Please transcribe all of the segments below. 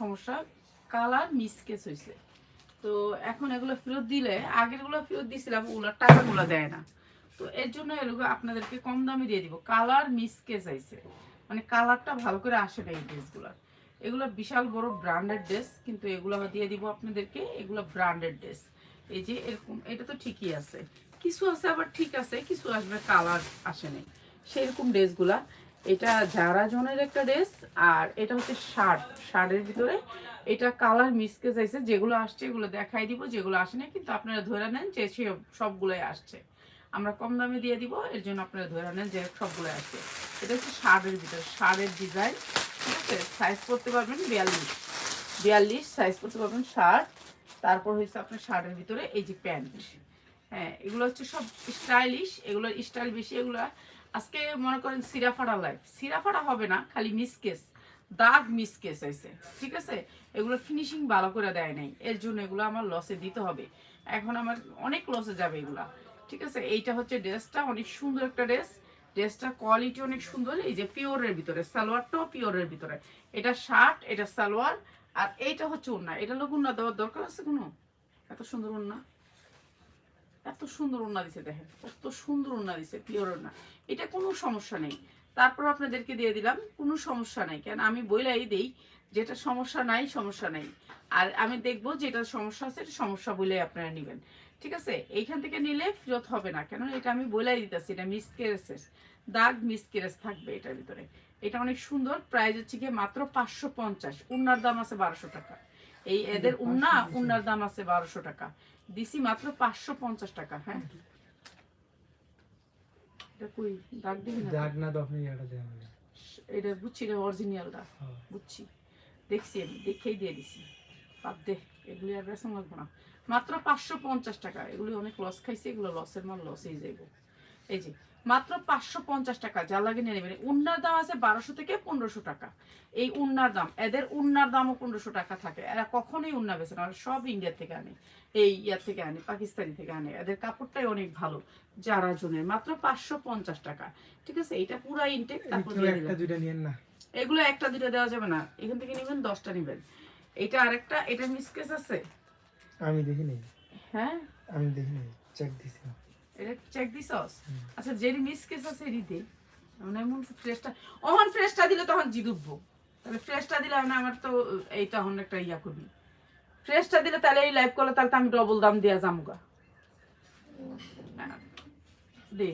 সমস্যা। Colour misc case হয়েছে। তো এখন এগুলো ফেরত দিলে, আগেরগুলো ফেরত দিয়েছিলাম ওগুলো টাকাগুলো দেয় না। তো এর জন্য এগুলো আপনাদেরকে কম দামে দিয়ে দিব। কালার মিসকেস আইছে মানে কালারটা ভালো করে আসে না এই ড্রেসগুলো এগুলো বিশাল বড় ব্র্যান্ডেড ড্রেস, কিন্তু এগুলো দিয়ে দিব আপনাদেরকে। এগুলো ব্র্যান্ডেড ড্রেস। এই যে এরকম, এটা তো ঠিকই আছে। কিছু আছে আবার ঠিক আছে, কিছু আসবে কালার আসে নাই। সেরকম ড্রেসগুলা। এটা জারা জনের একটা ড্রেস, আর এটা হচ্ছে শার্ট। শার্টের ভিতরে এটা কালার মিসকে যাইছে, যেগুলো আসছে এগুলো দেখাই দিব, যেগুলো আসে না কিন্তু আপনারা ধরে নেন যে সে সবগুলোই আসছে। আমরা কম দামে দিয়ে দিব, এর জন্য আপনারা ধরে নেন যে সবগুলো আসছে। এটা হচ্ছে শার্টের ভিতরে, শার্টের ডিজাইন, ঠিক আছে? সাইজ করতে পারবেন বিয়াল্লিশ। বিয়াল্লিশ সাইজ করতে পারবেন শার্ট, তারপর হচ্ছে আপনার শার্টের ভিতরে এই যে প্যান্ট। হ্যাঁ এগুলো হচ্ছে সব স্টাইলিশ এগুলোর স্টাইল বেশি, এগুলো আজকে মনে করেন সিরাফাড়া লাইফ সিরাফাড়া হবে না, খালি মিসকেস দাগ মিসকেস আছে ঠিক আছে? এগুলো ফিনিশিং ভালো করে দেয় নাই। এর জন্য এগুলো আমার লসে দিতে হবে। এখন আমার অনেক লসে যাবে এগুলা, ঠিক আছে? এইটা হচ্ছে ড্রেসটা, অনেক সুন্দর একটা ড্রেস। ড্রেসটার কোয়ালিটি অনেক সুন্দর, এই যে পিওরের ভিতরে, সালোয়ারটাও পিওরের ভিতরে। এটা শার্ট এটা সালোয়ার, আর এইটা হচ্ছে উন্না এটা লোক উন্না দেওয়ার দরকার আছে কোনো? এত সুন্দর উন্না এত সুন্দর উন্না দিছে দেখেন কত সুন্দর উন্না দিছে পিওর উন্না এটা কোনো সমস্যা নেই। তারপর আপনাদেরকে দিয়ে দিলাম, কোনো সমস্যা নাই। কেন? আমি বইলাই দেই, যেটা সমস্যা নাই সমস্যা নাই। আর আমি দেখব যেটা সমস্যা আছে সমস্যা বলে আপনারা নেবেন। ঠিক আছে? এইখান থেকে নিলে ফেরত হবে না। কেন? এটা আমি বলাই দিতেছি, এটা মিসকেরেসের দাগ মিসকেরেস থাকবে এটার ভিতরে। এটা অনেক সুন্দর। প্রাইস হচ্ছে গিয়ে মাত্র পাঁচশো পঞ্চাশ। উন্নার দাম আছে বারোশো টাকা। এই এদের উন্না উন্নার দাম আছে বারোশো টাকা। দিছি মাত্র পাঁচশো পঞ্চাশ টাকা হ্যাঁ? এটা দাগ দিবি দাগ না এটা বুঝছি এটা অরিজিনালটা। বুঝছি। দেখছি আমি দেখেই দিয়ে দিছি। বাদ দে এগুলি আর বেসন লাগবো না। মাত্র পাঁচশো পঞ্চাশ টাকা। এগুলি অনেক লস খাইছে এগুলো লসের মাল লসেই যাইব। এই যে মাত্র পাঁচশো পঞ্চাশ টাকা যা লাগে নিয়ে নেবেন। উন্নার দাম আছে বারোশো থেকে পনেরোশো টাকা। এই উন্নার দাম এদের উন্নার দামও পনেরোশো টাকা থাকে। এরা কখনোই উন্না বেছে না সব ইন্ডিয়ার থেকে আনে। এই ইয়ার থেকে আনে পাকিস্তানি থেকে আনে। এদের কাপড়টাই অনেক ভালো যারা জনের মাত্র পাঁচশো পঞ্চাশ টাকা। ঠিক আছে? এটা পুরা ইনটেক তারপর এগুলো একটা দুটো দেওয়া যাবে না। এখান থেকে নেবেন দশটা নেবেন। এটা আরেকটা এটা মিসকেস আছে? আমি দেখি নাই হ্যাঁ? আমি দেখি নাই চেক দিছি। এটা চেক দিছস আচ্ছা যেরি মিসকে আছে এরি দে মানে এমন ফ্রেশটা অহন ফ্রেশটা দিলে তখন জি ডুববো তাহলে ফ্রেশটা দিলে না আমার তো এই তখন একটা ইয়া করবি। ফ্রেশটা দিলে তাহলে এই লাইভ করলে তাহলে তো আমি ডবল দাম দিয়া যামুগা। হ্যাঁ, দে।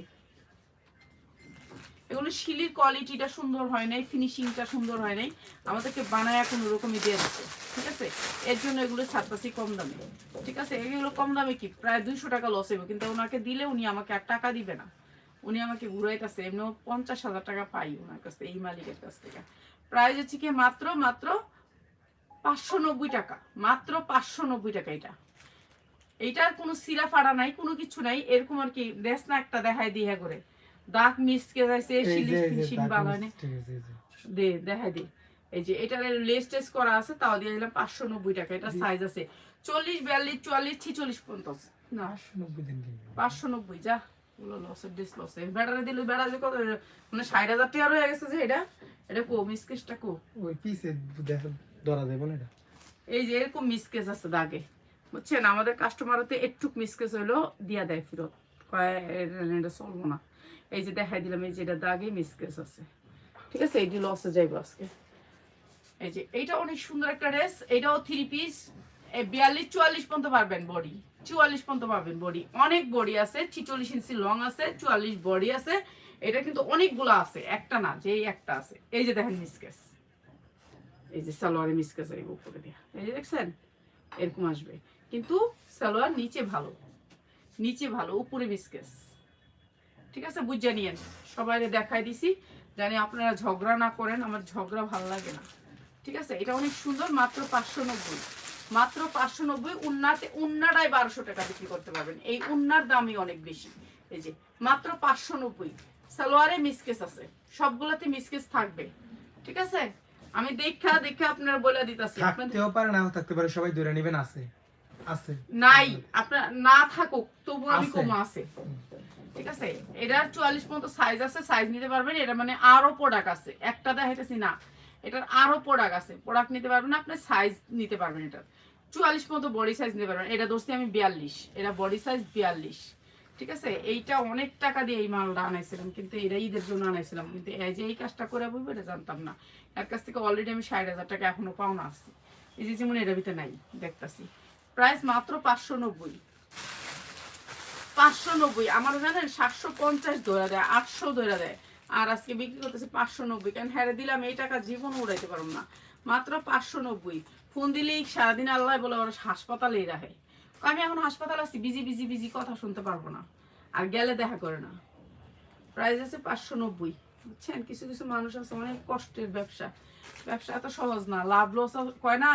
এগুলো শিলির কোয়ালিটিটা সুন্দর হয় নাই ফিনিশিংটা সুন্দর হয় নাই। আমাদেরকে বানায় কোনো রকমই দিয়ে দিচ্ছে, ঠিক আছে? এর জন্য এগুলো ছাড়তাছি কম দামে, ঠিক আছে? এগুলো কম দামে কি? প্রায় দুইশো টাকা লস হবে কিন্তু ওনাকে দিলে উনি আমাকে আর টাকা দিবে না। উনি আমাকে ঘুরাইতেছে, এমনিও পঞ্চাশ হাজার টাকা পাই ওনার কাছ এই মালিকের কাছ থেকে। প্রাইস হচ্ছে কি মাত্র মাত্র পাঁচশো নব্বই টাকা, মাত্র পাঁচশো নব্বই টাকা এটা। এইটার কোনো সিরা ফাড়া নাই, কোনো কিছু নাই, এরকম আর কি, দেশ না একটা দেখায় দিয়ে করে। দাগ মিসকে যাইছে ফিনিশিং হয় যে দে দেখাই দে। এই যে এটার লেস টেস করা আছে তাও দিয়ে দিলাম পাঁচশো নব্বই টাকা। এটা সাইজ আছে। চল্লিশ বিয়াল্লিশ চুয়াল্লিশ ছিচল্লিশ পঞ্চাশ। না। পাঁচশো নব্বই যা। ওগুলো লসের ডিস লস দিলে কত মানে ষাট হাজার টাকা রয়ে গেছে যে এটা। এটা কো মিসকেসটা কো। ওই পিসে দেখা ধরা দেবো না এটা। এই যে এরকম মিসকেস আছে দাগে। বুঝছেন? আমাদের কাস্টমারতে একটুক মিসকেস হইল দিয়া দেয় ফেরত। কয় এটা চলবো না। এই যে দেখাই দিলাম এই যে এটা দাগে মিসকেস আছে। ঠিক আছে এইটি লসে যাইবো আজকে। এই যে এইটা অনেক সুন্দর একটা ড্রেস এটাও থ্রি পিস বিয়াল্লিশ চুয়াল্লিশ পর্যন্ত পারবেন বডি চুয়াল্লিশ পর্যন্ত পাবেন বডি অনেক বডি আছে ছিচল্লিশ ইঞ্চি লং আছে চুয়াল্লিশ বডি আছে। এটা কিন্তু অনেকগুলো আছে একটা না যে একটা আছে। এই যে দেখেন মিসকেস এই যে সালোয়ারে মিসকেস এই উপরে দেয়া। এই যে দেখছেন? এরকম আসবে। কিন্তু সালোয়ার নিচে ভালো। নিচে ভালো উপরে মিসকেস ঠিক আছে? বুঝে নিয়েন। সবাই দেখাই দিছি জানি আপনারা ঝগড়া না করেন আমার ঝগড়া ভালো লাগে না। ঠিক আছে? এটা অনেক সুন্দর মাত্র পাঁচশো নব্বই। মাত্র পাঁচশো নব্বই উন্নাতে উন্নাটাই বারোশো টাকা বিক্রি করতে পারবেন। এই উন্নার দামই অনেক বেশি। এই যে মাত্র পাঁচশো নব্বই। সালোয়ারে মিসকেস আছে। সবগুলোতে মিসকেস থাকবে। ঠিক আছে? আমি দেখা দেখা আপনারা বলে দিতেছি। থাকতেও পারে নাও থাকতে পারে সবাই ধরে নেবেন আছে। আছে। নাই আপনার না থাকুক তবু আমি। কমা আছে। ঠিক আছে? এটার চুয়াল্লিশ পর্যন্ত সাইজ আছে সাইজ নিতে পারবেন। এটা মানে আরও প্রোডাক্ট আছে। একটা দেখাইতেছি না। এটার আরও প্রোডাক্ট আছে। প্রোডাক্ট নিতে পারবেন আপনি সাইজ নিতে পারবেন এটার। চুয়াল্লিশ মতো বডি সাইজ নিতে পারবেন। এটা ধরছি আমি বিয়াল্লিশ। এটা বডি সাইজ বিয়াল্লিশ। ঠিক আছে? এইটা অনেক টাকা দিয়ে এই মালটা আনাইছিলাম, কিন্তু এটা ঈদের জন্য আনাইছিলাম। কিন্তু এই যে এই কাজটা করে বলব এটা জানতাম না। এর কাছ থেকে অলরেডি আমি ষাট হাজার টাকা এখনও পাওনা আসছি এই যে যেমন এটার ভিতরে নাই, দেখতাছি। প্রাইস মাত্র পাঁচশো নব্বই। পাঁচশো নব্বই। আমার জানেন, সাতশো পঞ্চাশ ধরে দেয়, আটশো ধরে দেয়। আর আজকে বিক্রি করতেছে পাঁচশো নব্বই। কারণ হ্যাঁ দিলাম, এই টাকা জীবন উড়াইতে পারব না। মাত্র পাঁচশো নব্বই। ফোন দিলেই সারাদিন আল্লাহ বলে ওরা হাসপাতালেই রাখে। আমি এখন হাসপাতাল আছি, বিজি বিজি বিজি, কথা শুনতে পারব না। আর গেলে দেখা করে না। প্রাইস আছে পাঁচশো নব্বই। বুঝছেন? কিছু কিছু মানুষ আছে, অনেক কষ্টের ব্যবসা। ব্যবসা এত সহজ না, লাভ লস কয় না,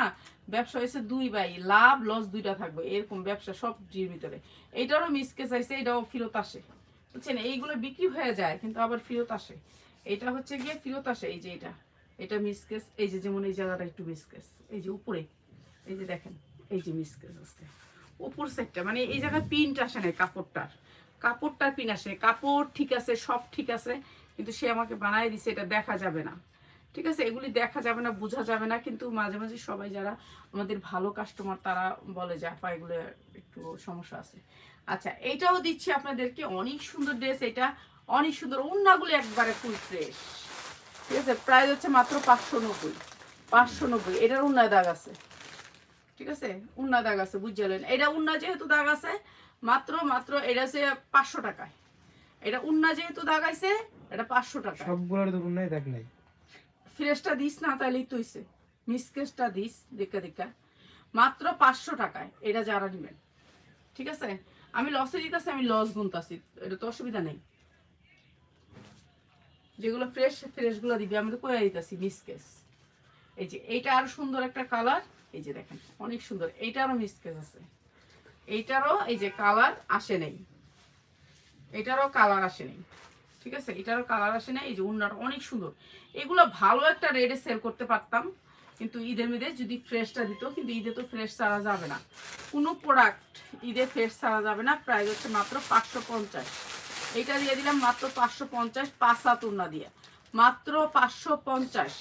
ব্যবসা হয়েছে দুই ভাই, লাভ লস দুইটা থাকবে, এরকম ব্যবসা সব জির ভিতরে। এইটারও মিসকে চাইছে এটাও ফেরত আসে। বুঝছেন? এইগুলো বিক্রি হয়ে যায়, কিন্তু আবার ফেরত আসে। এটা হচ্ছে গিয়ে ফেরত আসে, এই যে এটা এটা মিসকেস এই যে যেমন এই জায়গাটা একটু মিসকেস এই যে উপরে, এই যে দেখেন, এই যে মিসকেস আছে। উপর সেটটা মানে এই জায়গায় পিনট আসে না কাপড়টার। কাপড়টার পিন আসে কাপড় ঠিক আছে, সব ঠিক আছে, কিন্তু সে আমাকে বানায় দিছে, এটা দেখা যাবে না। ঠিক আছে, এগুলি দেখা যাবে না, বোঝা যাবে না, কিন্তু মাঝে মাঝে সবাই যারা আমাদের ভালো কাস্টমার তারা বলে যে, আপা, এগুলো একটু সমস্যা আছে। আচ্ছা এইটাও দিচ্ছি আপনাদেরকে, অনেক সুন্দর ড্রেস এটা, অনেক সুন্দর উন্নাগুলি একবারে ফুল ফ্রেশ ঠিক আছে প্রাইস হচ্ছে মাত্র পাঁচশো নব্বই পাঁচশো নব্বই, এটার উন্নায় দাগ আছে। ঠিক আছে উন্না দাগ আছে, বুঝলেন? এটা উন্না যেহেতু দাগ আছে, মাত্র মাত্র এটা হচ্ছে পাঁচশো টাকায়। এটা উন্না যেহেতু দাগ আছে, এটা পাঁচশো টাকা সবগুলোর নাই দেখ নাই। ফ্রেশটা দিস না তাহলেই তো হইছে। মিসকেসটা দিস, দেখা দেখা। মাত্র পাঁচশো টাকায়, এটা যারা নেবেন। ঠিক আছে? আমি লসে দিতেছি, আমি লস গুনতাছি। এটা তো অসুবিধা নেই। যেগুলো ফ্রেশ ফ্রেশগুলো দিবি, আমি তো কয়ে দিতেছি মিসকেস এই যে, এইটা আরও সুন্দর একটা কালার এই যে দেখেন, অনেক সুন্দর। এইটারও মিসকেস আছে। এইটারও এই যে কালার আসে নেই। এটারও কালার আসে নেই। ঠিক আছে? এটারও কালার আসে নেই। এই যে উন্নাটা অনেক সুন্দর। এগুলো ভালো একটা রেটে সেল করতে পারতাম, কিন্তু ঈদের মেয়েদের যদি ফ্রেশটা দিত, কিন্তু ঈদে তো ফ্রেশ ছাড়া যাবে না। কোনো প্রোডাক্ট ঈদে ফ্রেশ ছাড়া যাবে না প্রাইস হচ্ছে মাত্র পাঁচশো পঞ্চাশ। এইটা দিয়ে দিলাম মাত্র পাঁচশো পঞ্চাশ, পাঁচ সাত উন্না দিয়ে। মাত্র পাঁচশো পঞ্চাশ।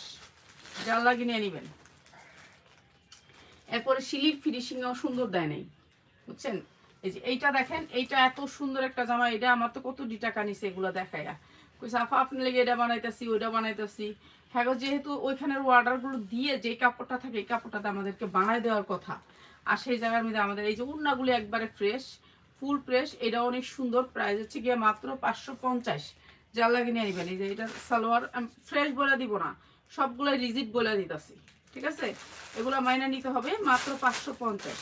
যার লাগে নিয়ে নেবেন। এরপরে শিলির ফিনিশিংও সুন্দর দেয় নেই। বুঝছেন? এই যে এইটা দেখেন, এইটা এত সুন্দর একটা জামা, এটা আমার তো কত ডি টাকা নিছে এগুলো দেখাইয়া। কই সাফা আপনি লেগে এটা বানাইতেছি, ওইটা বানাইতেছি। হ্যাঁ যেহেতু ওইখানের অর্ডারগুলো দিয়ে যে কাপড়টা থাকে, এই কাপড়টাতে আমাদেরকে বানাই দেওয়ার কথা। আর সেই জায়গার মধ্যে আমাদের এই যে উন্নাগুলি একবারে ফ্রেশ ফুল ফ্রেশ এটা অনেক সুন্দর প্রাইস হচ্ছে গিয়ে মাত্র পাঁচশো পঞ্চাশ। যার লাগে নিয়ে নেবেন এই যে এটা সালোয়ার ফ্রেশ বলে দিব না সবগুলো রিজিট বলে দিতেছি। ঠিক আছে? এগুলো মাইনা নিতে হবে মাত্র পাঁচশো পঞ্চাশ।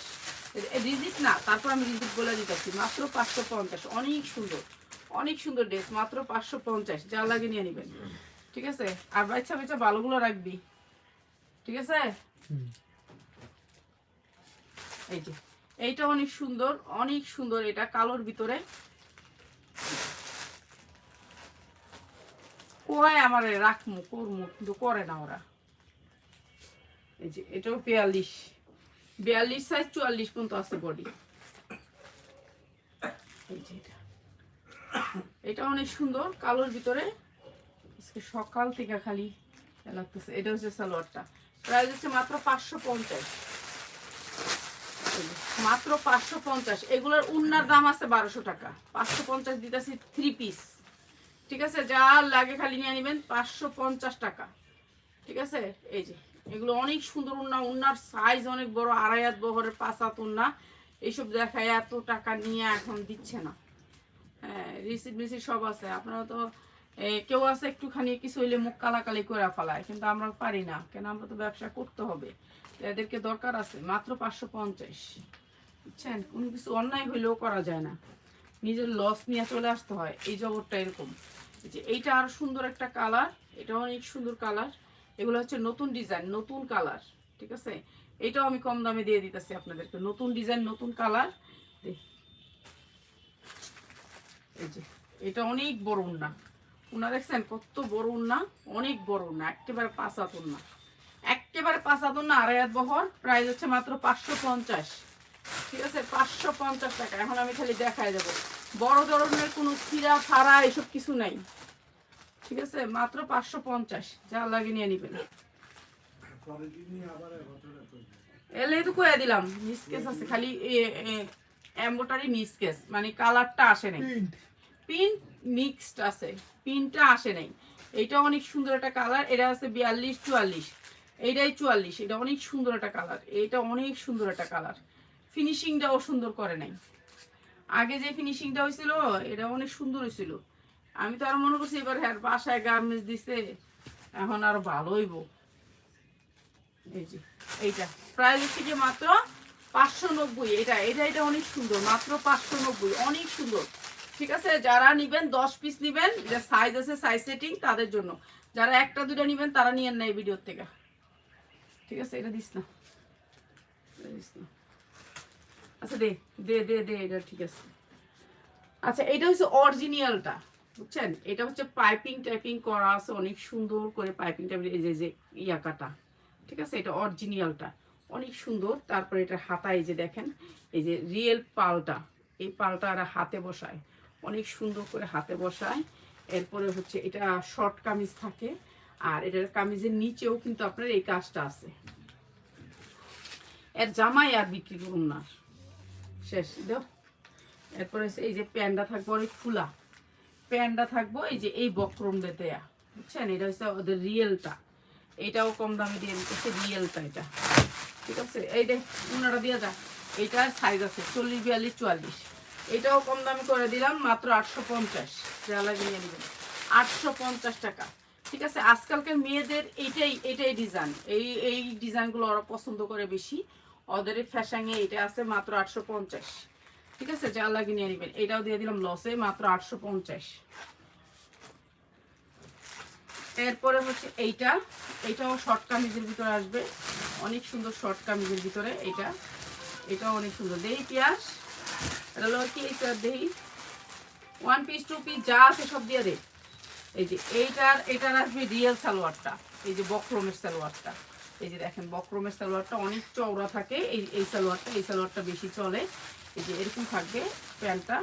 রিজিট না, তারপর আমি রিজিট বলে দিতেছি, মাত্র পাঁচশো পঞ্চাশ। অনেক সুন্দর। অনেক সুন্দর ড্রেস মাত্র পাঁচশো পঞ্চাশ যা লাগে নিয়ে নেবেন। ঠিক আছে? আর বাচ্চা বাচ্চা ভালোগুলো রাখবি। ঠিক আছে? এই যে এইটা অনেক সুন্দর অনেক সুন্দর এটা কালোর ভিতরে। কয় আমারে রাখমু করমু কিন্তু করে না ওরা। এই যে এটাও বিয়াল্লিশ। বিয়াল্লিশ সাইজ চুয়াল্লিশ পর্যন্ত আছে বডি এই যে এটা। এটা অনেক সুন্দর, কালোর ভিতরে। আজকে সকাল থেকে খালি লাগতেছে। এটা হচ্ছে সালোয়ারটা। প্রাইস হচ্ছে মাত্র পাঁচশো পঞ্চাশ। মাত্র পাঁচশো পঞ্চাশ। এগুলোর উন্নার দাম আছে বারোশো টাকা। পাঁচশো পঞ্চাশ দিতেছি থ্রি পিস ঠিক আছে? যা লাগে খালি নিয়ে নেবেন পাঁচশো পঞ্চাশ টাকা। ঠিক আছে? এই যে, এগুলো অনেক সুন্দর উন্না। উন্নার সাইজ অনেক বড়, আড়াই হাত বহরের পাঁচ হাত উন্না। এইসব দেখায় এত টাকা নিয়ে এখন দিচ্ছে না। হ্যাঁ রিসিট মিসিট সব আছে। আপনারা তো কেউ আছে একটুখানি কিছু হইলে মুখ কালাকালি করে ফেলায়, কিন্তু আমরা পারি না। কেন? আমরা তো ব্যবসা করতে হবে। এদেরকে দরকার আছে মাত্র পাঁচশো পঞ্চাশ। বুঝছেন? কোনো কিছু অন্যায় হইলেও করা যায় না। নিজের লস নিয়ে চলে আসতে হয়। এই জগৎটা এরকম। যে এইটা আর সুন্দর একটা কালার এটা অনেক সুন্দর কালার এগুলো হচ্ছে নতুন ডিজাইন নতুন কালার ঠিক আছে? এটাও আমি কম দামে দিয়ে দিতেছি আপনাদেরকে। নতুন ডিজাইন নতুন কালার এই যে এটা অনেক বড় উন্না। উন্না দেখছেন কত বড় উন্না? অনেক বড় উন্না একেবারে পাঁচ হাত উন্না। একেবারে পাঁচ হাত উন্না আড়াই হাত বহর প্রাইস হচ্ছে মাত্র পাঁচশো পঞ্চাশ। ঠিক আছে পাঁচশো পঞ্চাশ টাকা। এখন আমি খালি দেখাই দেবো। বড় ধরনের কোনো চিরা ফাড়া এসব কিছু নাই। ঠিক আছে মাত্র পাঁচশো পঞ্চাশ। যা লাগে নিয়ে নিবেন। এলে তো কয়ে দিলাম মিসকেস আছে। খালি এম্বোটারি মিসকেস মানে কালারটা আসে নাই। পিঙ্ক মিক্সড আছে পিনটা আসে নাই। এইটা অনেক সুন্দর একটা কালার এটা আছে বিয়াল্লিশ চুয়াল্লিশ এইটাই চুয়াল্লিশ এটা অনেক সুন্দর একটা কালার এইটা অনেক সুন্দর একটা কালার। ফিনিশিংটাও সুন্দর করে নাই। আগে যে ফিনিশিংটা হয়েছিল এটা অনেক সুন্দর হয়েছিল। আমি তো আর মনে করছি এবার হ্যাঁ বাসায় গার্মেন্টস দিছে এখন আরও ভালো হইব। এই যে এইটা। প্রাইস হচ্ছে মাত্র পাঁচশো নব্বই, এটা এটা এটা অনেক সুন্দর, মাত্র পাঁচশো নব্বই, অনেক সুন্দর। ঠিক আছে? যারা নিবেন, দশ পিস নিবেন যে সাইজ আছে সাইজ সেটিং তাদের জন্য। যারা একটা দুটো নিবেন, তারা নিয়ে নেয় ভিডিওর থেকে। ঠিক আছে? এটা দিস না। দিস না। আচ্ছা দে দে দে দে, এটা ঠিক আছে। আচ্ছা এটা হচ্ছে অরিজিনালটা বুঝছেন? এটা হচ্ছে পাইপিং টাইপিং করা আছে, অনেক সুন্দর করে পাইপিং টাইপিং এই যে ইয়া কাটা ঠিক আছে? এটা অরিজিনালটা অনেক সুন্দর। তারপরে এটা হাতায় যে দেখেন, এই যে রিয়েল পালটা, এই পালটা আর হাতে বসায়। অনেক সুন্দর করে হাতে বসায়। এরপরে হচ্ছে এটা শর্ট কামিজ থাকে, আর এটার কামিজের নিচেও কিন্তু আপনার এই কাজটা আছে। এর জামাই আর বিক্রি করুন না। শেষ এরপরে এই যে প্যান্টটা থাকব অনেক ফুলা প্যান্টটা থাকব এই যে এই বক্রম দেয়া বুঝছেন? এটা হচ্ছে ওদের রিয়েলটা। এটাও কম দামে দিয়ে দিতেছে, রিয়েলটা এটা। ঠিক আছে? এই দেখ, উনারা দিয়ে যা। এইটার সাইজ আছে, চল্লিশ, বিয়াল্লিশ, চুয়াল্লিশ। এটাও কম দামে করে দিলাম, মাত্র আটশো পঞ্চাশ। লাগে নিয়ে নেবেন। আটশো পঞ্চাশ টাকা। ঠিক আছে? আজকালকার মেয়েদের এইটাই এটাই ডিজাইন এই এই ডিজাইনগুলো ওরা পছন্দ করে বেশি। ওদের ফ্যাশনে এটা আছে মাত্র আটশো পঞ্চাশ। ঠিক আছে? যা লাগে নিয়ে নেবেন। এটাও দিয়ে দিলাম লসে মাত্র আটশো পঞ্চাশ। এরপরে হচ্ছে এইটা। এইটাও শর্ট কামিজের ভিতরে আসবে। অনেক সুন্দর শর্ট কামিজের ভিতরে এইটা। এটাও অনেক সুন্দর। দেই পিয়াস এটা হলো কি দেই। ওয়ান পিস টু পিস যা আছে সব দিয়ে দে এই যে এইটার, এটার আসবে রিয়েল সালোয়ারটা। এই যে বক্রমের সালোয়ারটা। এই যে দেখেন, বক্রমের সালোয়ারটা অনেক চওড়া থাকে। এই এই সালোয়ারটা এই সালোয়ারটা বেশি চলে। এই যে এরকম থাকবে প্যান্টটা।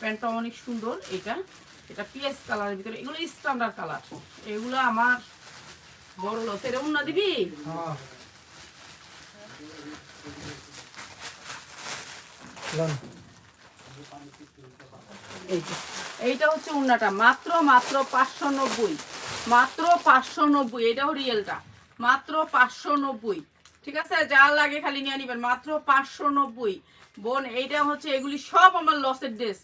প্যান্টটা অনেক সুন্দর এটা এটা পিএস কালারের ভিতরে এগুলো স্ট্যান্ডার্ড কালার এগুলো আমার বড় লস এটা উন্না দিবি? হ্যাঁ এইটা হচ্ছে উন্নাটা। মাত্র মাত্র পাঁচশো নব্বই। মাত্র পাঁচশো নব্বই এটাও রিয়েলটা। মাত্র পাঁচশো নব্বই। ঠিক আছে? যা লাগে খালি নিয়ে নিবেন। মাত্র পাঁচশো নব্বই। বোন এইটা হচ্ছে এগুলি সব আমার লসের ড্রেস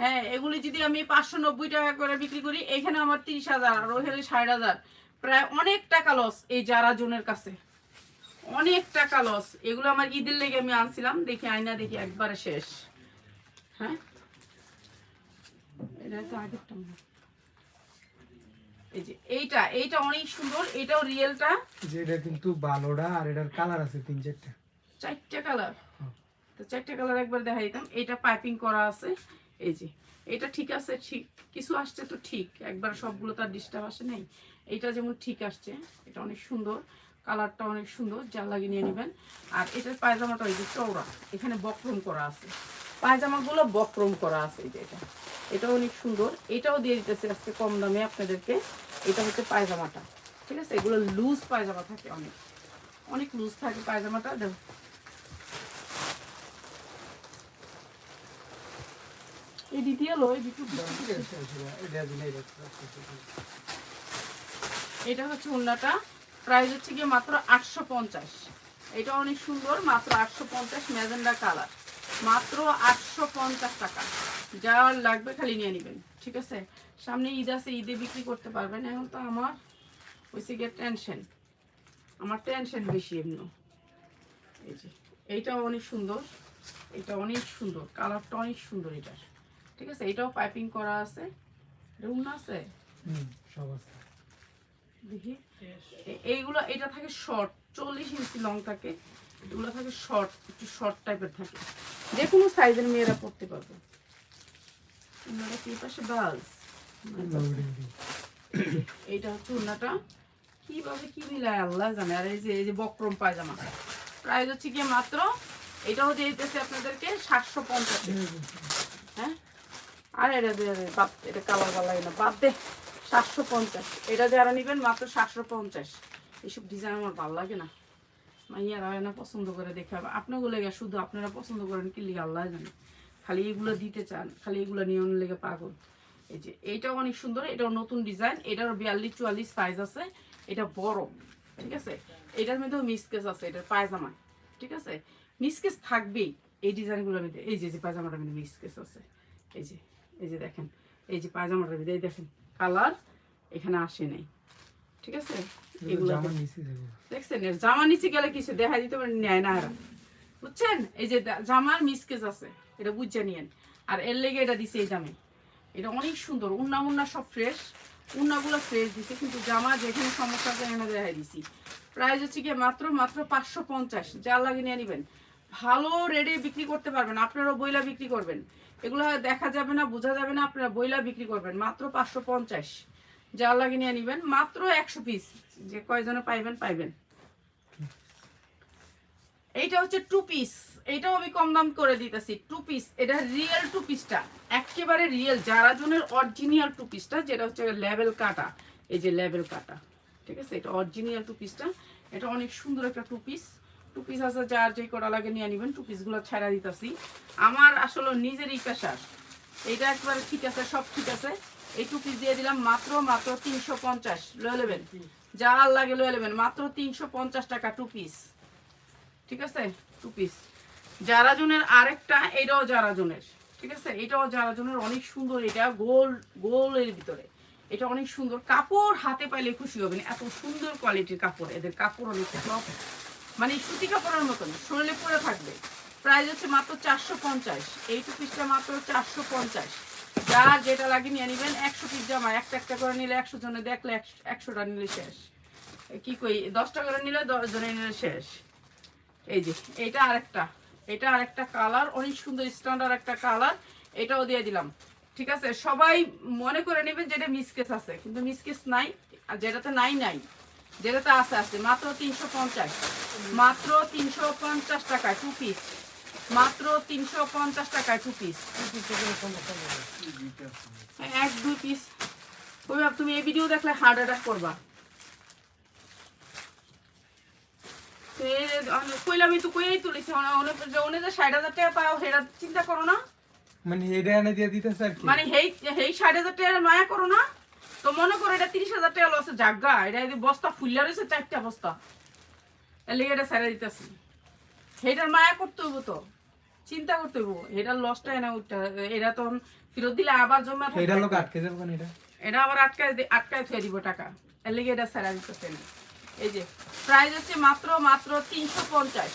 হ্যাঁ এগুলি যদি আমি পাঁচশো নব্বই টাকা করে বিক্রি করি এখানে আমার তিরিশ হাজার আর ওইখানে ষাট হাজার। প্রায় অনেক টাকা লস এই যারা জনের কাছে। অনেক টাকা লস এগুলো আমার ঈদের লেগে আমি আনছিলাম দেখি আয়না দেখি একবারে শেষ। হ্যাঁ? এটা তো আগেরটা এই যে এইটা এইটা অনেক সুন্দর এটাও রিয়েলটা। কিন্তু ভালোটা আর এটার কালার আছে তিন চারটা। চারটে কালার। তো চারটে কালার একবার দেখাই দিতাম এটা পাইপিং করা আছে। এই যে, এটা ঠিক আছে, ঠিক, কিছু আসছে তো ঠিক, একবার সবগুলো তার ডিস্টার্ব আসে নেই। এটা যেমন ঠিক আসছে, এটা অনেক সুন্দর কালারটা অনেক সুন্দর যা লাগিয়ে নিয়ে নেবেন। আর এটার পায়জামাটা ওই যে চওড়া, এখানে বক্রম করা আছে। পায়জামাগুলো বক্রম করা আছে, এই যে এটা। এটা অনেক সুন্দর, এটাও দিয়ে দিতেছে আজকে কম দামে আপনাদেরকে। এটা হচ্ছে পায়জামাটা, ঠিক আছে? এগুলো লুজ পায়জামা থাকে অনেক। অনেক লুজ থাকে পায়জামাটা দেখো এই দ্বিতীয় লো এই দ্বিতীয় এটা হচ্ছে উন্নাটা প্রাইস হচ্ছে গিয়ে মাত্র আটশো পঞ্চাশ। এটা অনেক সুন্দর, মাত্র আটশো পঞ্চাশ ম্যাজেন্ডা কালার। মাত্র আটশো পঞ্চাশ টাকা। যা লাগবে খালি নিয়ে নেবেন, ঠিক আছে? সামনে ঈদ আছে, ঈদে বিক্রি করতে পারবেন। এখন তো আমার হয়েছে গিয়ে টেনশন আমার টেনশন বেশি এমনি। এই যে, এইটাও অনেক সুন্দর। এটা অনেক সুন্দর, কালারটা অনেক সুন্দর এটার। ঠিক আছে এটাও পাইপিং করা আছে রুম আছে? হুম সব আছে। দেখি। এইগুলো এটা থাকে শর্ট চল্লিশ ইঞ্চি লং থাকে এগুলো থাকে শর্ট একটু শর্ট টাইপের থাকে। যে কোনো সাইজের মেয়েরা পড়তে পারবে। কি পাশে? বালস এইটা হচ্ছে উন্নাটা কীভাবে কি মিলায় আল্লাহ জানে। আর এই যে এই যে বক্রম পায়জামা প্রাইস হচ্ছে গিয়ে মাত্র এটাও দিয়ে দিতেছে আপনাদেরকে সাতশো পঞ্চাশ হ্যাঁ? আর এটা দে দে, বাদ এটা কালার লাগে না। বাদ দে সাতশো পঞ্চাশ। এটা যারা নেবেন মাত্র সাতশো পঞ্চাশ। এসব ডিজাইন আমার ভালো লাগে না। মাইয়ারা না পছন্দ করে দেখে আপনাগুলো লেগে শুধু আপনারা পছন্দ করেন কি লিগে আল্লাহ জানে। খালি এগুলো দিতে চান খালি এগুলো নিয়ম লেগে পাগল। এই যে এইটাও অনেক সুন্দর এটাও নতুন ডিজাইন এটারও বিয়াল্লিশ চুয়াল্লিশ সাইজ আছে। এটা বড় ঠিক আছে? এটার মধ্যেও মিসকেস আছে এটার পায়জামা ঠিক আছে? মিসকেস থাকবেই। এই ডিজাইনগুলোর মধ্যে এই যে যে পায়জামাটার মধ্যে মিসকেস আছে। এই যে এই যে দেখেন এই যে পায়জামাটার এই দেখেন কালার এখানে আসে নাই। ঠিক আছে? এগুলো দেখছেন? এর জামা নিচে গেলে কিছু দেখা দিতে পারে নেয় না এরা। বুঝছেন? এই যে জামার মিসকেস আছে এটা বুঝে নিয়েন। আর এর লেগে এটা দিছে এই দামে। এটা অনেক সুন্দর উন্না উন্না সব ফ্রেশ উন্নাগুলো ফ্রেশ দিছে কিন্তু জামা যেখানে সমস্যা আছে এখানে দেখা দিছি। প্রাইস হচ্ছে গিয়ে মাত্র মাত্র পাঁচশো পঞ্চাশ। যা লাগে নিয়ে নেবেন। ভালো রেটে বিক্রি করতে পারবেন আপনারাও বইলা বিক্রি করবেন। এগুলো দেখা যাবে না, বোঝা যাবে না, আপনারা বইলা বিক্রি করবেন। মাত্র পাঁচশো পঞ্চাশ। যা লাগে নিয়ে নেবেন। মাত্র একশো পিস যে কয়জনে পাইবেন পাইবেন। এইটা হচ্ছে টু পিস এটাও আমি কম দাম করে দিতেছি। টু পিস এটা রিয়েল টু। পিসটা একেবারে রিয়েল যারা জনের অরিজিনাল টু পিসটা যেটা হচ্ছে লেভেল কাটা। এই যে লেভেল কাটা। ঠিক আছে? এটা অরিজিনাল টু। পিসটা এটা অনেক সুন্দর একটা টু পিস টু পিস আছে, যার যে কটা লাগে নিয়ে নিবেন টু পিসগুলো ছাড়া দিতেছি। আমার আসলে নিজেরই পেশার এটা একবারে ঠিক আছে, সব ঠিক আছে। এই টু পিস দিয়ে দিলাম মাত্র মাত্র তিনশো পঞ্চাশ। লয়ে নেবেন। যা লাগে লয়ে নেবেন, মাত্র তিনশো পঞ্চাশ টাকা টু পিস ঠিক আছে? টু পিস যারা জনের আরেকটা, এটাও যারা জনের ঠিক আছে? এটাও যারা জনের অনেক সুন্দর এটা, গোল, গোলের ভিতরে। এটা অনেক সুন্দর। কাপড় হাতে পাইলে খুশি হবেন, এত সুন্দর কোয়ালিটির কাপড়। এদের কাপড় অনেক soft। মানে সুতি কাপড়ের মতন, শরীরে পরে থাকবে। প্রাইস হচ্ছে মাত্র চারশো পঞ্চাশ। এই টু পিসটা মাত্র চারশো পঞ্চাশ। যার যেটা লাগে নিয়ে নেবেন। একশো পিস জামা, একটা একটা করে নিলে একশো জনে দেখলে একশো- একশোটা নিলে শেষ। কি কই, দশটা করে নিলে দশ জনে নিলে শেষ। এই যে এটা আরেকটা। এটা আরেকটা কালার, অনেক সুন্দর স্ট্যান্ডার্ড একটা কালার। এটাও দিয়ে দিলাম। ঠিক আছে? সবাই মনে করে নেবেন যেটা মিসকেস আছে, কিন্তু মিসকেস নাই, আর যেটাতে নাই নাই। যেটাতে আছে আছে মাত্র তিনশো পঞ্চাশ। মাত্র তিনশো পঞ্চাশ টাকায় টু পিস মাত্র তিনশো পঞ্চাশ টাকায় টু পিস এক দুই পিস তুমি এই ভিডিও দেখলে হার্ট অ্যাটাক করবা। তো আমি কইলাম আমি তো কইয়াই তুলিছি। অনেক যে অনেক ষাট হাজার টাকা পাও সেটা চিন্তা করো না। মানে এটা দিয়ে দিতেছে মানে হেই হেই ষাট হাজার টাকা মায়া করো না। তো মনে করো এটা তিরিশ হাজার টাকা লসে জাগা এটা যদি বস্তা ফুল্লা রয়েছে চারটা বস্তা। লেগে এটা ছেড়ে দিতেছি। সেইটার মায়া করতে হইব তো। চিন্তা করতে হইব। এটার লসটা এনে উঠতে এটা তো ফেরত দিলে আবার জমা এটা লোক আটকে যাবে কেন এটা? এটা আবার আটকায় আটকায় থুয়ে দিব টাকা। এর লেগে এটা ছেড়া দিতেছে না। এই যে প্রাইস হচ্ছে মাত্র মাত্র তিনশো পঞ্চাশ।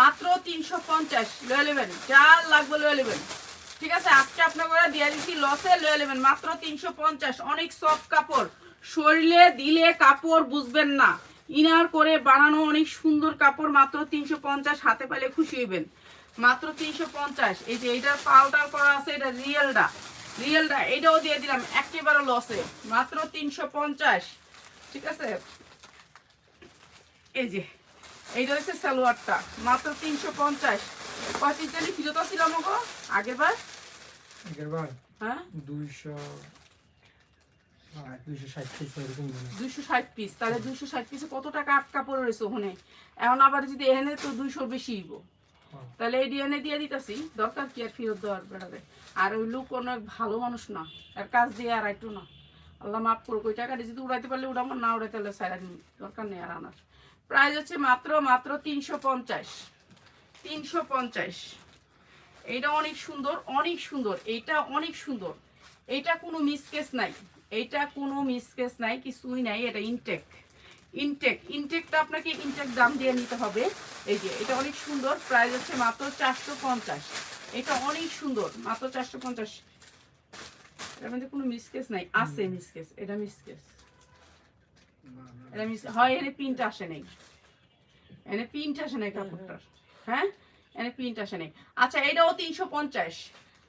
মাত্র তিনশো পঞ্চাশ। লয়ে নেবেন। যা লাগবে লয়ে নেবেন। ঠিক আছে, আজকে আপনার দিয়ে দিচ্ছি লসে লয়ে নেবেন, মাত্র তিনশো পঞ্চাশ। অনেক সফট কাপড়। শরীরে দিলে কাপড় বুঝবেন না। ইনার করে বানানো অনেক সুন্দর কাপড়, মাত্র তিনশো পঞ্চাশ। হাতে পাইলে খুশি হইবেন। মাত্র তিনশো পঞ্চাশ। এই যে এটার পাউডার করা আছে, এটা রিয়েলটা। রিয়েলটা, এটাও দিয়ে দিলাম, একেবারে লসে মাত্র তিনশো পঞ্চাশ। ঠিক আছে? এই যে, এইটা হচ্ছে সালোয়ারটা। মাত্র তিনশো পঞ্চাশ। পঁচিশ জানি? ফিরত ছিলাম গো আগের বার আগের বার হ্যাঁ? দুইশো দুইশো ষাট পিস এরকম। দুইশো ষাট পিস তাহলে দুইশো ষাট পিসে কত টাকা আটকা পড়ে রয়েছে ওখানে? এখন আবার যদি এনে তো দুইশোর বেশি। তাহলে এই ডিএনএ দিয়ে দিতেছি। দরকার কি আর ফেরত দেওয়ার বেড়াবে আর ওই লোক অনেক ভালো মানুষ না। আর কাজ দিয়ে আর একটু না। আল্লাহ মাফ করুক ওই টাকাটা যদি উড়াইতে পারলে উড়াবো না উড়াইতে পারলে সারা দিন দরকার নেই আর আনার। প্রাইস হচ্ছে মাত্র মাত্র তিনশো পঞ্চাশ। তিনশো পঞ্চাশ। এইটা অনেক সুন্দর অনেক সুন্দর এইটা অনেক সুন্দর। এইটা কোনো মিসকেস নাই এইটা কোনো মিসকেস নাই কিছুই নাই এটা ইনটেক ইনটেক ইনটেকটা আপনাকে ইনটেক দাম দিয়ে নিতে হবে। এই যে এটা অনেক সুন্দর প্রাইস হচ্ছে মাত্র চারশো পঞ্চাশ। এটা অনেক সুন্দর মাত্র চারশো পঞ্চাশ। এটার মধ্যে কোনো মিসকেস নাই আছে মিসকেস এটা মিসকেস এটা মিস হয় এনে প্রিন্ট আসে নাই। এনে প্রিন্ট আসে নাই কাপড়টার। হ্যাঁ? এনে প্রিন্ট আসে নাই। আচ্ছা এটাও তিনশো পঞ্চাশ।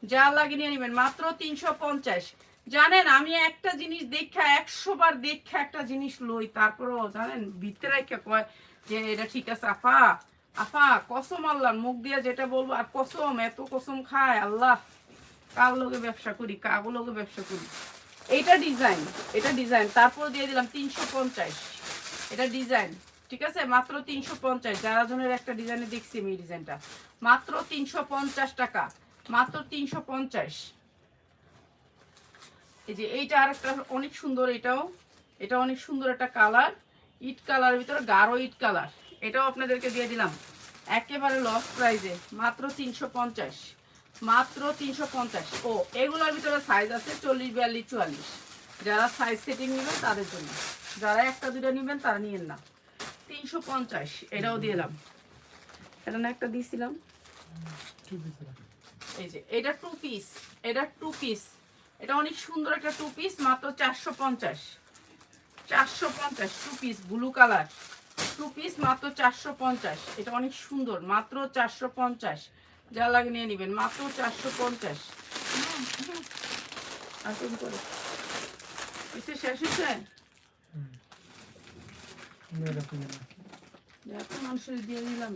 যা লাগে নিয়ে নেবেন, মাত্র তিনশো পঞ্চাশ। জানেন, আমি একটা জিনিস দেখা, একশো বার দেখা একটা জিনিস লই, তারপরেও জানেন, ভিতরে রেখে কয় যে, এটা ঠিক আছে আফা আফা কসম আল্লাহ, মুখ দিয়ে যেটা বলব, আর কসম, এত কসম খায়, আল্লাহ। কার লোকে ব্যবসা করি, কাগো লোকে ব্যবসা করি? এইটা ডিজাইন এটা ডিজাইন তারপর দিয়ে দিলাম তিনশো পঞ্চাশ। এটা ডিজাইন ঠিক আছে? মাত্র তিনশো পঞ্চাশ। যারা জনের একটা ডিজাইনে দেখছি আমি ডিজাইনটা। মাত্র তিনশো পঞ্চাশ টাকা। মাত্র তিনশো পঞ্চাশ। এই যে এইটা আরেকটা অনেক সুন্দর এটাও। এটা অনেক সুন্দর একটা কালার। ইট কালারের ভিতরে গাঢ় ইট কালার। এটাও আপনাদেরকে দিয়ে দিলাম। একেবারে লস প্রাইজে মাত্র তিনশো পঞ্চাশ। মাত্র তিনশো পঞ্চাশ। ও, এগুলোর ভিতরে সাইজ আছে চল্লিশ, বিয়াল্লিশ, চুয়াল্লিশ। যারা সাইজ সেটিং নেবেন তাদের জন্য। যারা একটা দুটো নেবেন তারা নিয়েন না। তিনশো পঞ্চাশ, এটাও দিলাম। এটা না একটা দিয়েছিলাম এই যে, এটা টু পিস এটা টু পিস এটা অনেক সুন্দর একটা টু পিস মাত্র চারশো পঞ্চাশ। চারশো পঞ্চাশ two piece blue colour two piece মাত্র চারশো পঞ্চাশ। এটা অনেক সুন্দর, মাত্র চারশো পঞ্চাশ। যা লাগে নিয়ে নেবেন, মাত্র চারশো পঞ্চাশ। আসুন করে। শেষ হয়েছে? দিয়ে দিলাম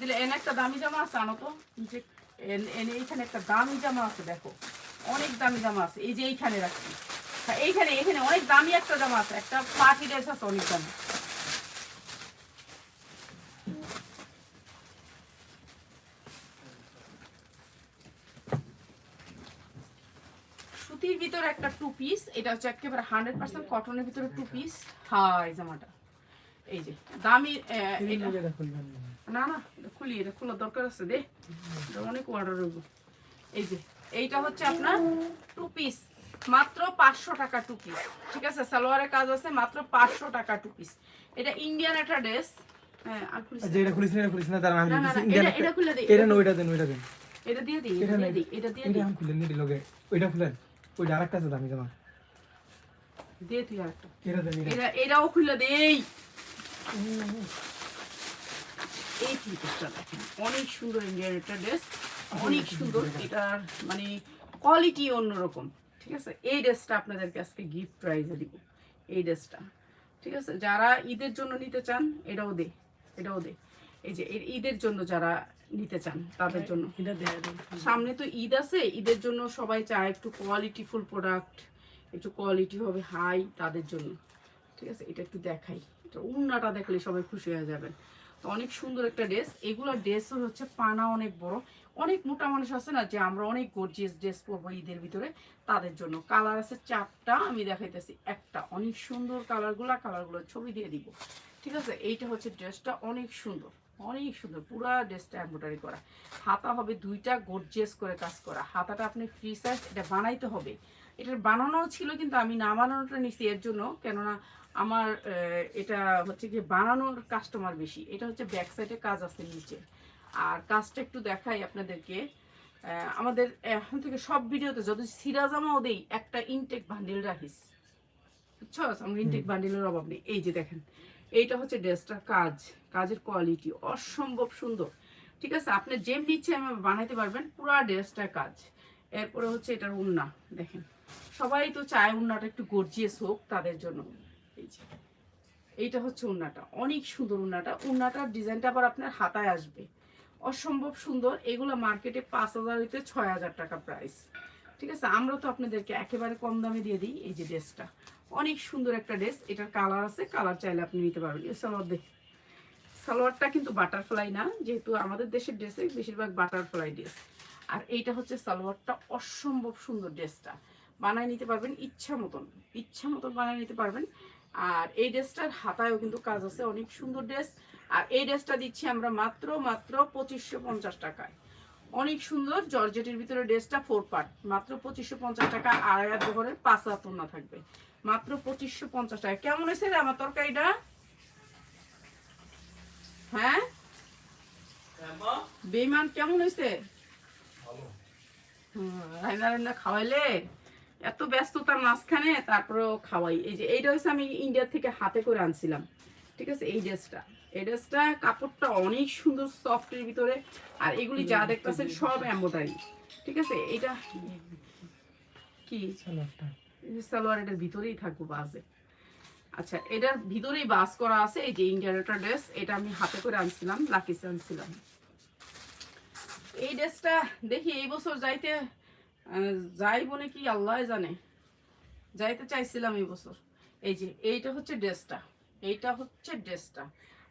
দিলে। এনে একটা দামি জামা আছে আনো তো। ইনটেক এনে এইখানে একটা দামি জামা আছে দেখো। অনেক দামি জামা আছে এই যে এইখানে রাখছি। এইখানে এখানে অনেক দামি একটা জামা আছে একটা পার্টি ড্রেস আছে অনেক দামি। ভিতরে একটা টু পিস এটা হচ্ছে একেবারে হান্ড্রেড পার্সেন্ট কটনের ভিতরে টু পিস এই জামাটা। এই যে দামি এটা। এটা না না খুলি এটা খোলার দরকার আছে দে। অনেক অর্ডার হইব। এই যে এইটা হচ্ছে আপনার টু পিস মাত্র পাঁচশো টাকা টু পিস ঠিক আছে সালোয়ারের কাজ আছে মাত্র পাঁচশো টাকা টু পিস এটা ইন্ডিয়ান একটা ড্রেস যে এটা এটা এটা- এটা খুলে দিই, এটা এটা এটা দিয়ে দিই এটা এটা দিয়ে। দিই এটা দিয়ে এটা দিই। আমি খুলেন নিডি লগে ওইটা খুলেন। ওইটা আরেকটা আছে দামি জামা। দিয়ে তুই আরেকটা। এটা দেন এটা এটা এটাও খুলে দেই। এই থ্রি দেখেন অনেক সুন্দর ইন্ডিয়ান একটা ড্রেস অনেক সুন্দর। এটার মানে কোয়ালিটি অন্যরকম ঠিক আছে? এই ড্রেসটা আপনাদেরকে আজকে গিফট প্রাইজে দিব এই ড্রেসটা ঠিক আছে? যারা ঈদের জন্য নিতে চান এটাও দে এটাও দে। এই যে এর ঈদের জন্য যারা নিতে চান তাদের জন্য। এটা দেন সামনে তো ঈদ আছে ঈদের জন্য সবাই চায় একটু কোয়ালিটিফুল প্রোডাক্ট একটু কোয়ালিটি হবে হাই তাদের জন্য। ঠিক আছে এটা একটু দেখাই। এটা উন্নাটা দেখলে সবাই খুশি হয়ে যাবেন। তো অনেক সুন্দর একটা ড্রেস এগুলো ড্রেসও হচ্ছে পানা অনেক বড়। অনেক মোটা মানুষ আছে না যে আমরা অনেক গর্জিয়াস ড্রেস পরবো ঈদের ভিতরে তাদের জন্য। কালার আছে চারটা আমি দেখাইতেছি একটা। অনেক সুন্দর কালারগুলা কালারগুলোর ছবি দিয়ে দিব। ঠিক আছে এইটা হচ্ছে ড্রেসটা অনেক সুন্দর। অনেক সুন্দর পুরা ড্রেসটা এমব্রয়ডারি করা। হাতা হবে দুইটা গর্জিয়াস করে কাজ করা। হাতাটা আপনি ফ্রি সাইজ এটা বানাইতে হবে। এটার বানানো ছিল কিন্তু আমি না বানানোটা নিছি এর জন্য। কেননা আমার এটা হচ্ছে কি বানানোর কাস্টমার বেশি। এটা হচ্ছে ব্যাক সাইডে কাজ আছে নিচে। আর কাজটা একটু দেখাই আপনাদেরকে। আমাদের এখন থেকে সব ভিডিওতে যত সিরাজামাও দেই একটা ইনটেক বান্ডিল রাখিস। বুঝছ? আমার ইনটেক বান্ডিলের অভাব নেই। এই যে দেখেন এইটা হচ্ছে ড্রেসটার কাজ, কাজের কোয়ালিটি অসম্ভব সুন্দর। ঠিক আছে? আপনি যেম নিচ্ছে আমি বানাইতে পারবেন, পুরো ড্রেসটার কাজ। এরপরে হচ্ছে এটার উন্না, দেখেন। সবাই তো চায় উন্নাটা একটু গর্জিয়াস হোক তাদের জন্য। এই যে, এইটা হচ্ছে উন্নাটা। অনেক সুন্দর উন্নাটা। উন্নাটার ডিজাইনটা আবার আপনার হাতায় আসবে। অসম্ভব সুন্দর। এগুলো মার্কেটে পাঁচ হাজার হইতে ছয় হাজার টাকা প্রাইস ঠিক আছে? আমরা তো আপনাদেরকে একেবারে কম দামে দিয়ে দিই এই যে ড্রেসটা অনেক সুন্দর একটা ড্রেস এটার কালার আছে কালার চাইলে আপনি নিতে পারবেন। সালোয়ার দেখ সালোয়ারটা কিন্তু বাটারফ্লাই না, যেহেতু আমাদের দেশের ড্রেসে বেশিরভাগ বাটারফ্লাই ড্রেস আর এইটা হচ্ছে সালোয়ারটা অসম্ভব সুন্দর ড্রেসটা বানায় নিতে পারবেন ইচ্ছা মতন। ইচ্ছা মতন বানায় নিতে পারবেন। আর এই ড্রেসটার হাতায়ও কিন্তু কাজ আছে, অনেক সুন্দর ড্রেস আর এই ড্রেসটা দিচ্ছি আমরা মাত্র মাত্র পঁচিশশো পঞ্চাশ টাকায়। অনেক সুন্দর জর্জেটের ভিতরে ড্রেসটা ফোর পার্ট মাত্র পঁচিশশো পঞ্চাশ টাকা, আড়াই হাত বহরের পাঁচ হাত থাকবে। মাত্র পঁচিশশো পঞ্চাশ টাকা। কেমন হয়েছে রে আমার তরকারিটা? হ্যাঁ? বেমান কেমন হয়েছে? রান্না রান্না খাওয়াইলে। এত ব্যস্ততার মাঝখানে তারপরেও খাওয়াই। এই যে এইটা হচ্ছে আমি ইন্ডিয়া থেকে হাতে করে আনছিলাম। ঠিক আছে? এই ড্রেসটা। এই ড্রেসটা কাপড়টা অনেক সুন্দর সফটের ভিতরে। আর এগুলি যা দেখতেছেন সব এম্বোটারি ঠিক আছে? এটা কি? এই সালোয়ার এটার ভিতরেই থাকব বাসে। আচ্ছা এটার ভিতরেই বাস করা আছে এই যে ইন্ডিয়ান একটা ড্রেস এটা আমি হাতে করে আনছিলাম লাকিসে আনছিলাম। এই ড্রেসটা দেখি এই বছর যাইতে আহ, যাই বলে কি আল্লাহ জানে। যাইতে চাইছিলাম এই বছর। এই যে এইটা হচ্ছে ড্রেসটা এইটা হচ্ছে ড্রেসটা।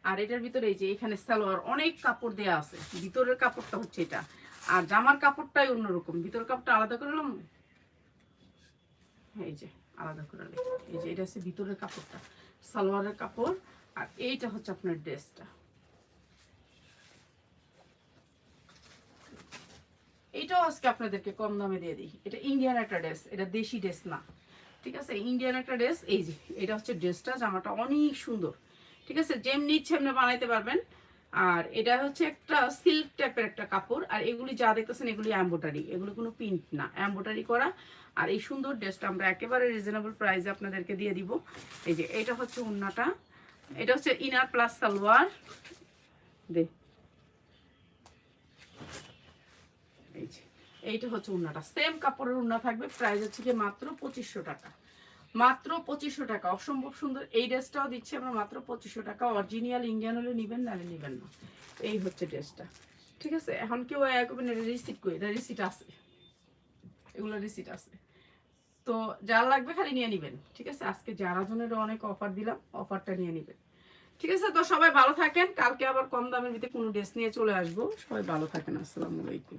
আর এটার ভিতরে এই যে এখানে সালোয়ার অনেক কাপড় দেয়া আছে ভিতরের কাপড়টা হচ্ছে এটা। আর জামার কাপড়টাই অন্যরকম ভিতরের কাপড়টা আলাদা করে নিলাম এই যে আলাদা করে। এই যে এটা হচ্ছে ভিতরের কাপড়টা, সালোয়ারের কাপড়, আর এইটা হচ্ছে আপনার ড্রেসটা। এইটাও আজকে আপনাদেরকে কম দামে দিয়ে দিই। এটা ইন্ডিয়ান একটা ড্রেস, এটা দেশি ড্রেস না। ঠিক আছে, ইন্ডিয়ান একটা ড্রেস, এই যে, এটা হচ্ছে ড্রেসটা, জামাটা অনেক সুন্দর। ঠিক আছে, যেমনি ইচ্ছে এমনি বানাইতে পারবেন। আর এটা হচ্ছে একটা সিল্ক টাইপের একটা কাপড়। আর এগুলি যা দেখতেছেন এগুলি এম্বোটারি এগুলো কোনো প্রিন্ট না এম্বোটারি করা। আর এই সুন্দর ড্রেসটা আমরা একেবারে রিজনেবল প্রাইসে আপনাদেরকে দিয়ে দিব। এই যে, এটা হচ্ছে উন্নাটা এটা হচ্ছে ইনার প্লাস সালোয়ার দে। এই যে, এইটা হচ্ছে উন্নাটা সেম কাপড়ের উন্না থাকবে। প্রাইস হচ্ছে মাত্র পঁচিশশো টাকা। মাত্র পঁচিশশো টাকা। অসম্ভব সুন্দর এই ড্রেসটাও দিচ্ছি আমরা মাত্র পঁচিশশো টাকা। অরিজিনাল ইন্ডিয়ান হলে নেবেন, নাহলে নেবেন না। এই হচ্ছে ড্রেসটা। ঠিক আছে? এখন কেউ রিসিট করি, এটা রিসিট আছে। এগুলো রিসিট আছে। তো যার লাগবে খালি নিয়ে নেবেন। ঠিক আছে? আজকে যারা জনের অনেক অফার দিলাম অফারটা নিয়ে নেবেন। ঠিক আছে? তো সবাই ভালো থাকেন। কালকে আবার কম দামের ভিতরে কোনো ড্রেস নিয়ে চলে আসব। সবাই ভালো থাকেন। আসসালামু আলাইকুম।